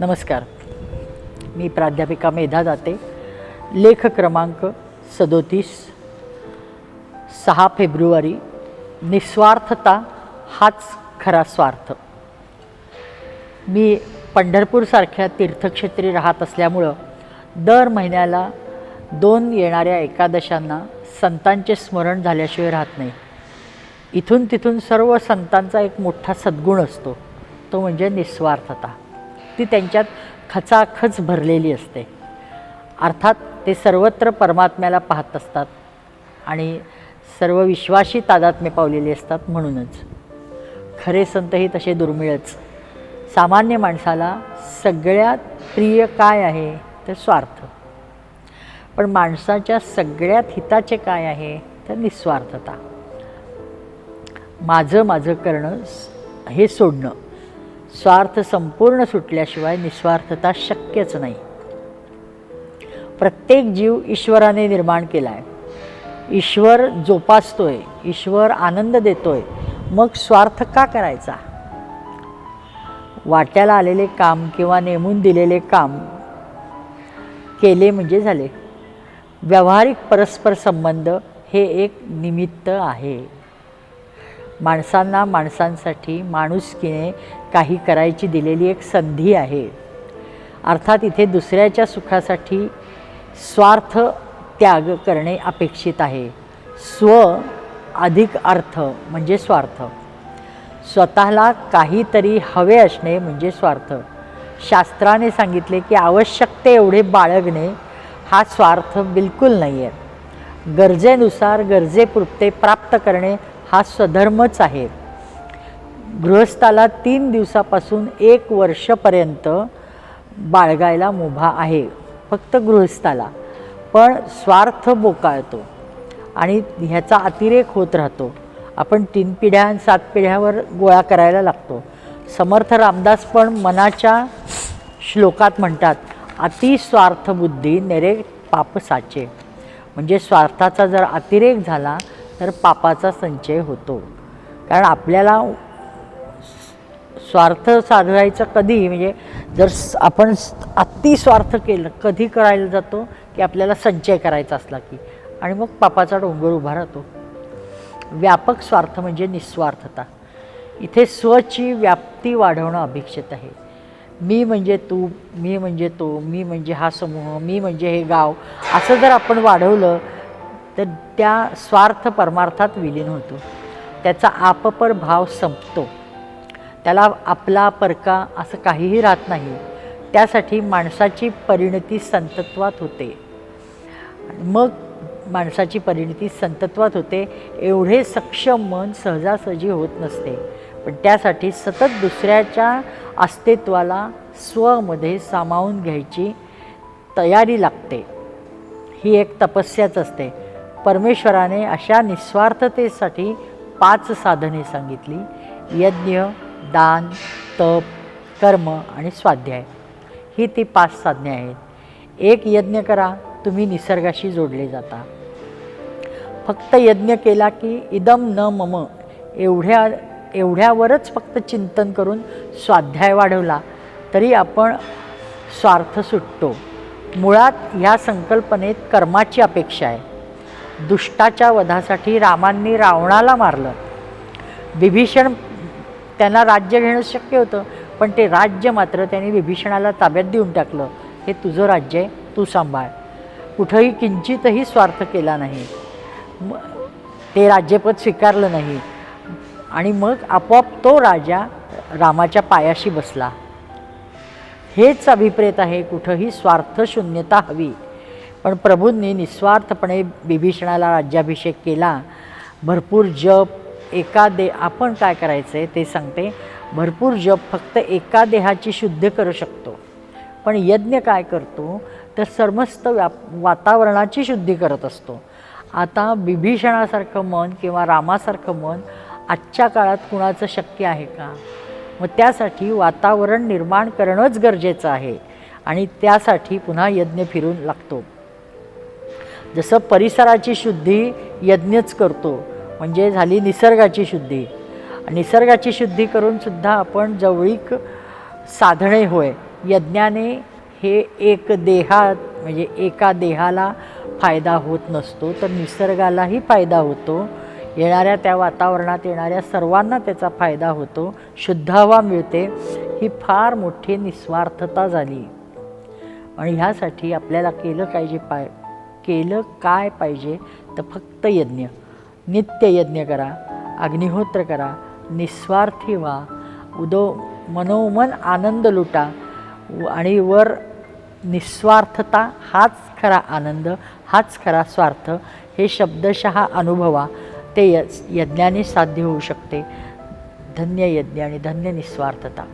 नमस्कार. मी प्राध्यापिका मेधा दाते. लेख क्रमांक सदोतीस. सहा फेब्रुवारी. निस्वार्थता हाच खरा स्वार्थ. मी पंढरपूरसारख्या तीर्थक्षेत्री राहत असल्यामुळं दर महिन्याला दोन येणाऱ्या एकादशांना संतांचे स्मरण झाल्याशिवाय राहत नाही. इथून तिथून सर्व संतांचा एक मोठा सद्गुण असतो. तो म्हणजे निस्वार्थता. ती त्यांच्यात खचाखच भरलेली असते. अर्थात ते सर्वत्र परमात्म्याला पाहत असतात आणि सर्व विश्वाशी तादात्म्य पावलेली असतात म्हणूनच. खरे संतही तसे दुर्मिळच. सामान्य माणसाला सगळ्यात प्रिय काय आहे तर स्वार्थ. पण माणसाच्या सगळ्यात हिताचे काय आहे तर निस्वार्थता. माझं माझं करणं हे सोडणं. स्वार्थ संपूर्ण सुटल्याशिवाय निस्वार्थता शक्यच नाही. प्रत्येक जीव ईश्वराने निर्माण केला आहे ईश्वर जोपासतोय ईश्वर आनंद देतोय. मग स्वार्थ का करायचा? वाट्याला आलेले काम किंवा नेमून दिलेले काम केले म्हणजे झाले. व्यावहारिक परस्पर संबंध हे एक निमित्त आहे. माणसांना माणसांसाठी माणुसकीने काही करायची दिलेली एक संधी आहे. अर्थात इथे दुसऱ्याच्या सुखासाठी स्वार्थ त्याग करणे अपेक्षित आहे. स्व अधिक अर्थ म्हणजे स्वार्थ. स्वतःला काहीतरी हवे असणे म्हणजे स्वार्थ. शास्त्राने सांगितले की आवश्यकते एवढे बाळगणे हा स्वार्थ बिलकुल नाही आहे गरजेनुसार गरजेपुरते प्राप्त करणे हा स्वधर्मच आहे. गृहस्थाला तीन दिवसापासून एक वर्षपर्यंत बाळगायला मुभा आहे फक्त गृहस्थाला. पण स्वार्थ बोकाळतो आणि ह्याचा अतिरेक होत राहतो. आपण तीन पिढ्या सात पिढ्यावर गोळा करायला लागतो. समर्थ रामदास पण मनाच्या श्लोकात म्हणतात अतिस्वार्थ बुद्धी नेरे पाप साचे. म्हणजे स्वार्थाचा जर अतिरेक झाला तर पापाचा संचय होतो. कारण आपल्याला स्वार्थ साधवायचा कधी? म्हणजे जर आपण अतिस्वार्थ केलं कधी करायला जातो की आपल्याला संचय करायचा असला की? आणि मग पापाचा डोंगर उभा राहतो. व्यापक स्वार्थ म्हणजे निस्वार्थता. इथे स्वची व्याप्ती वाढवणं अपेक्षित आहे. मी म्हणजे तू मी म्हणजे तो मी म्हणजे हा समूह मी म्हणजे हे गाव असं जर आपण वाढवलं तर त्या स्वार्थ परमार्थात विलीन होतो. त्याचा आपपर भाव संपतो. त्याला आपला परका असं काहीही राहत नाही. त्यासाठी माणसाची परिणती संतत्वात होते. मग माणसाची परिणती संतत्वात होते एवढे सक्षम मन सहजासहजी होत नसते. पण त्यासाठी सतत दुसऱ्याच्या अस्तित्वाला स्वमध्ये सामावून घ्यायची तयारी लागते. ही एक तपस्याच असते. परमेश्वराने अशा निस्वार्थतेसाठी पाच साधने सांगितली. यज्ञ दान तप कर्म आणि स्वाध्याय. ही ती पाच साधने आहेत. एक यज्ञ करा तुम्ही निसर्गाशी जोडले जाता. फक्त यज्ञ केला की इदम न मम एवढ्या एवढ्यावरच फक्त चिंतन करून स्वाध्याय वाढवला तरी आपण स्वार्थ सुटतो. मुळात ह्या संकल्पनेत कर्माची अपेक्षा आहे. दुष्टाच्या वधासाठी रामांनी रावणाला मारलं. विभीषण त्यांना राज्य घेणं शक्य होतं पण ते राज्य मात्र त्यांनी विभीषणाला ताब्यात देऊन टाकलं. हे तुझं राज्य आहे तू सांभाळ. कुठंही किंचितही स्वार्थ केला नाही. म ते राज्यपद स्वीकारलं नाही. आणि मग आपोआप तो राजा रामाच्या पायाशी बसला. हेच अभिप्रेत आहे कुठंही स्वार्थशून्यता हवी. पण प्रभूंनी निस्वार्थपणे बिभीषणाला राज्याभिषेक केला. भरपूर जप एका दे आपण काय करायचं आहे ते सांगते. भरपूर जप फक्त एका देहाची शुद्ध करू शकतो. पण यज्ञ काय करतो? तर समस्त व्याप वातावरणाची शुद्धी करत असतो. आता बिभीषणासारखं मन किंवा रामासारखं मन आजच्या काळात कुणाचं शक्य आहे का? मग त्यासाठी वातावरण निर्माण करणंच गरजेचं आहे आणि त्यासाठी पुन्हा यज्ञ फिरून लागतो. जसं परिसराची शुद्धी यज्ञच करतो म्हणजे झाली निसर्गाची शुद्धी. निसर्गाची शुद्धी करूनसुद्धा आपण जवळीक साधणे होय. यज्ञाने हे एक देहात म्हणजे एका देहाला फायदा होत नसतो तर निसर्गालाही फायदा होतो. येणाऱ्या त्या वातावरणात येणाऱ्या सर्वांना त्याचा फायदा होतो. शुद्ध हवा मिळते. ही फार मोठी निस्वार्थता झाली. आणि ह्यासाठी आपल्याला केलं पाहिजे पाय केलं काय पाहिजे तर फक्त यज्ञ. नित्य यज्ञ करा अग्निहोत्र करा निस्वार्थी व्हा उदो मनोमन आनंद लुटा व- आणि वर निस्वार्थता हाच खरा आनंद हाच खरा स्वार्थ हे शब्दशः अनुभवा ते य यज्ञाने साध्य होऊ शकते. धन्य यज्ञ आणि धन्य निस्वार्थता.